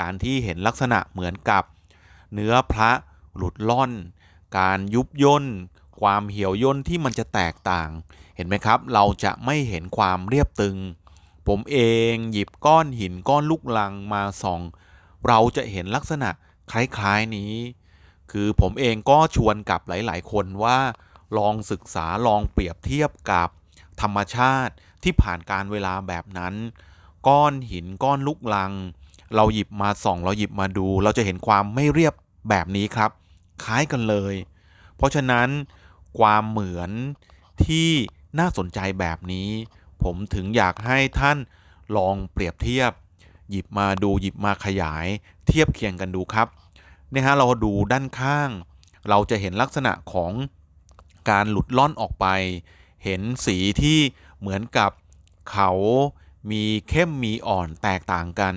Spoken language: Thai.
การที่เห็นลักษณะเหมือนกับเนื้อพระหลุดล่อน การยุบย่น ความเหี่ยวย่นที่มันจะแตกต่าง เห็นไหมครับ เราจะไม่เห็นความเรียบตึง ผมเองหยิบก้อนหินก้อนลูกลังมาส่อง เราจะเห็นลักษณะคล้ายๆนี้ คือผมเองก็ชวนกับหลายๆ คนว่า ลองศึกษาลองเปรียบเทียบกับธรรมชาติที่ผ่านการเวลาแบบนั้น ก้อนหินก้อนลูกลัง เราหยิบมาส่อง เราหยิบมาดู เราจะเห็นความไม่เรียบแบบนี้ครับ คล้ายกันเลย เพราะฉะนั้นความเหมือนที่น่าสนใจแบบนี้ ผมถึงอยากให้ท่านลองเปรียบเทียบ หยิบมาดูหยิบมาขยาย เทียบเคียงกันดูครับเนี่ยฮะเราดูด้านข้าง เราจะเห็นลักษณะของการหลุดล่อนออกไป เห็นสีที่เหมือนกับเขามีเข้มมีอ่อนแตกต่างกัน